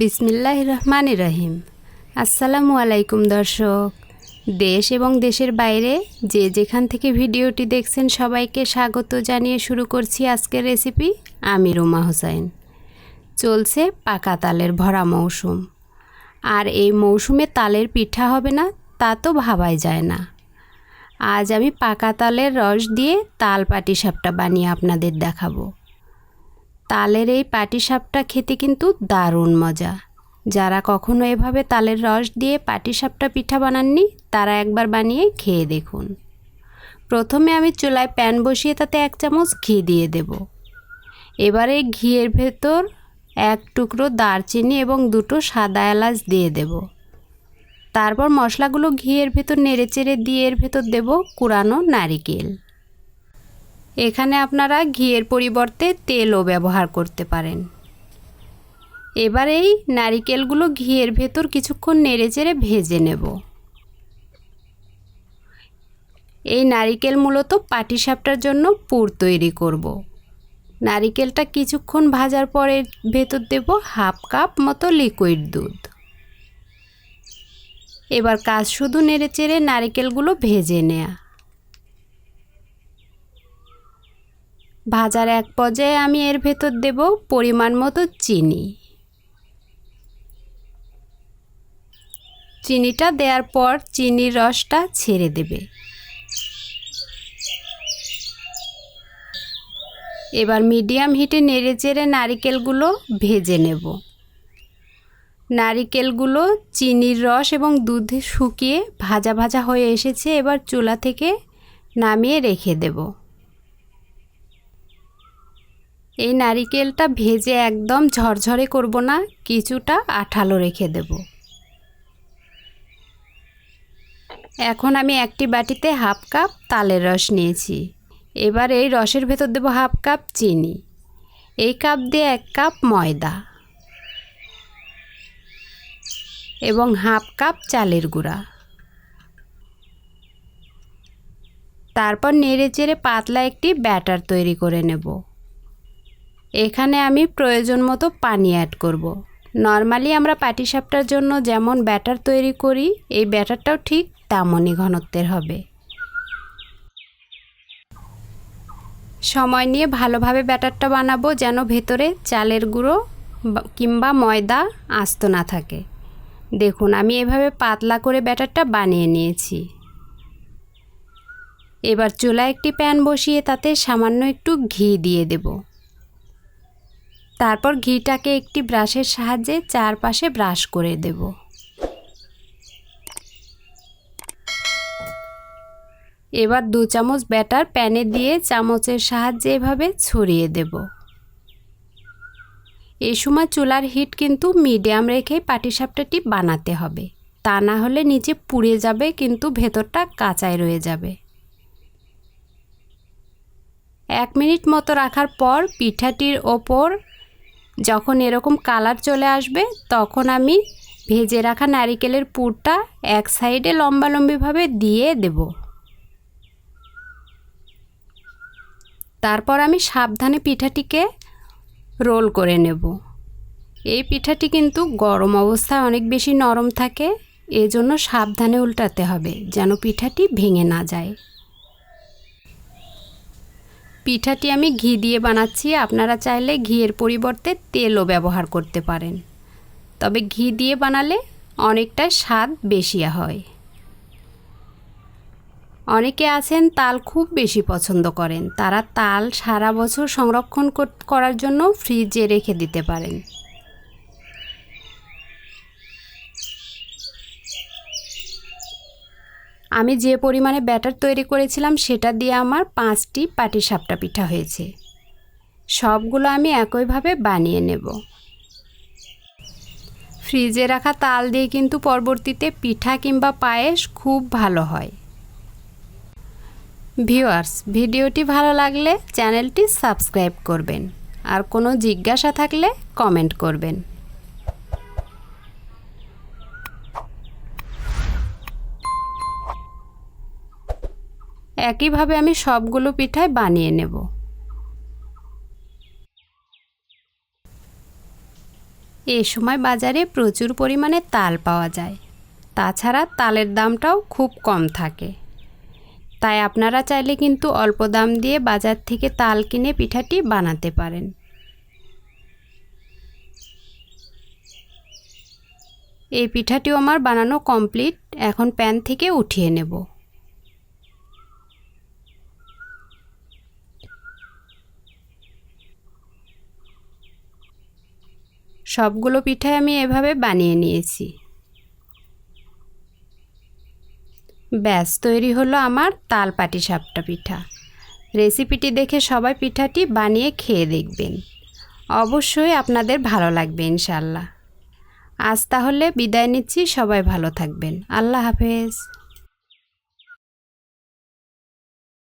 বিসমিল্লাহ রহমান রহিম। আসসালামু আলাইকুম দর্শক। দেশ এবং দেশের বাইরে যে যেখান থেকে ভিডিওটি দেখছেন সবাইকে স্বাগত জানিয়ে শুরু করছি আজকের রেসিপি আমি রুমা হোসাইন চলছে পাকা তালের ভরা মৌসুম। আর এই মৌসুমে তালের পিঠা হবে না, তা তো ভাবাই যায় না। আজ আমি পাকা তালের রস দিয়ে তাল পাটিসাপটা বানিয়ে আপনাদের দেখাবো। তালের এই পাটিসাপটা খেতে কিন্তু দারুণ মজা। যারা কখনো এভাবে তালের রস দিয়ে পাটিসাপটা পিঠা বানাননি, তারা একবার বানিয়ে খেয়ে দেখুন। প্রথমে আমি চুলায় প্যান বসিয়ে তাতে এক চামচ ঘি দিয়ে দেব। এবারে ঘিয়ের ভেতর এক টুকরো দারচিনি এবং দুটো সাদা এলাচ দিয়ে দেব। তারপর মশলাগুলো ঘিয়ের ভেতর নেড়েচেড়ে দিয়ে এর ভেতর দেব কুড়ানো নারিকেল। এখানে আপনারা ঘিয়ের পরিবর্তে তেলও ব্যবহার করতে পারেন। এবার এই নারিকেলগুলো ঘিয়ের ভেতর কিছুক্ষণ নেড়েচেড়ে ভেজে নেব। এই নারিকেল মূলত পাটিসাপটার জন্য পুর তৈরি করব। নারিকেলটা কিছুক্ষণ ভাজার পরে ভেতর দেব হাফ কাপ মতো লিকুইড দুধ। এবার কাজ শুধু নেড়েচেড়ে নারিকেলগুলো ভেজে নেয়া। ভাজার এক পর্যায়ে আমি এর ভেতর দেব পরিমাণ মতো চিনি। চিনিটা দেওয়ার পর চিনির রসটা ছেড়ে দেবে। এবার মিডিয়াম হিটে নেড়ে চেড়ে নারিকেলগুলো ভেজে নেব। নারিকেলগুলো চিনির রস এবং দুধে শুকিয়ে ভাজা ভাজা হয়ে এসেছে, এবার চুলা থেকে নামিয়ে রেখে দেবো। এই নারিকেলটা ভেজে একদম ঝরঝরে করব না, কিছুটা আঠালো রেখে দেব। এখন আমি একটি বাটিতে হাফ কাপ তালের রস নিয়েছি। এবার এই রসের ভেতর দেব হাফ কাপ চিনি। এই কাপ দিয়ে এক কাপ ময়দা। এবং হাফ কাপ চালের গুঁড়া। তারপর নেড়ে চেড়ে পাতলা একটি ব্যাটার তৈরি করে নেব। এখানে আমি প্রয়োজন মতো পানি অ্যাড করব। নর্মালি আমরা পাটিসাপটার জন্য যেমন ব্যাটার তৈরি করি, এই ব্যাটারটাও ঠিক তেমনই ঘনত্বের হবে। সময় নিয়ে ভালোভাবে ব্যাটারটা বানাবো যেন ভেতরে চালের গুঁড়ো কিংবা ময়দা আস্ত না থাকে। দেখুন, আমি এভাবে পাতলা করে ব্যাটারটা বানিয়ে নিয়েছি। এবার চুলা একটি প্যান বসিয়ে তাতে সামান্য একটু ঘি দিয়ে দেবো। তারপর ঘিটাকে একটি ব্রাশের সাহায্যে চারপাশে ব্রাশ করে দেব। এবার দু চামচ ব্যাটার প্যানে দিয়ে চামচের সাহায্যে এভাবে ছড়িয়ে দেব। এই সময় চুলার হিট কিন্তু মিডিয়াম রেখে পাটিসাপটাটি বানাতে হবে। তা না হলে নিচে পুড়ে যাবে, কিন্তু ভেতরটা কাঁচাই রয়ে যাবে। এক মিনিট মতো রাখার পর পিঠাটির ওপর যখন এরকম কালার চলে আসবে, তখন আমি ভেজে রাখা নারিকেলের পুরটা এক সাইডে লম্বালম্বিভাবে দিয়ে দেব। তারপর আমি সাবধানে পিঠাটিকে রোল করে নেব। এই পিঠাটি কিন্তু গরম অবস্থায় অনেক বেশি নরম থাকে, এজন্য সাবধানে উল্টাতে হবে যেন পিঠাটি ভেঙে না যায়। পিঠাটি আমি ঘি দিয়ে বানাচ্ছি। আপনারা চাইলে ঘিয়ের পরিবর্তে তেলও ব্যবহার করতে পারেন। তবে ঘি দিয়ে বানালে অনেকটা স্বাদ বেশি হয়। অনেকে আছেন তাল খুব বেশি পছন্দ করেন। তারা তাল সারা বছর সংরক্ষণ করার জন্য ফ্রিজে রেখে দিতে পারেন। আমি যে পরিমাণে ব্যাটার তৈরি করেছিলাম, সেটা দিয়ে আমার পাঁচটি পাটি সাপটা পিঠা হয়েছে। সবগুলো আমি একইভাবে বানিয়ে নেব। ফ্রিজে রাখা তাল দিয়ে কিন্তু পরবর্তীতে পিঠা কিংবা পায়েস খুব ভালো হয়। ভিউয়ার্স, ভিডিওটি ভালো লাগলে চ্যানেলটি সাবস্ক্রাইব করবেন। আর কোনো জিজ্ঞাসা থাকলে কমেন্ট করবেন। একইভাবে আমি সবগুলো পিঠাই বানিয়ে নেব। এ সময় বাজারে প্রচুর পরিমাণে তাল পাওয়া যায়। তাছাড়া তালের দামটাও খুব কম থাকে। তাই আপনারা চাইলে কিন্তু অল্প দাম দিয়ে বাজার থেকে তাল কিনে পিঠাটি বানাতে পারেন। এই পিঠাটিও আমার বানানো কমপ্লিট। এখন প্যান থেকে উঠিয়ে নেব। সবগুলো পিঠাই আমি এভাবে বানিয়ে নিয়েছি। ব্যাস, তৈরি হলো আমার তাল পাটি সাপটা পিঠা। রেসিপিটি দেখে সবাই পিঠাটি বানিয়ে খেয়ে দেখবেন। অবশ্যই আপনাদের ভালো লাগবে ইনশাল্লাহ আজ তাহলে বিদায় নিচ্ছি, সবাই ভালো থাকবেন। আল্লাহ হাফেজ।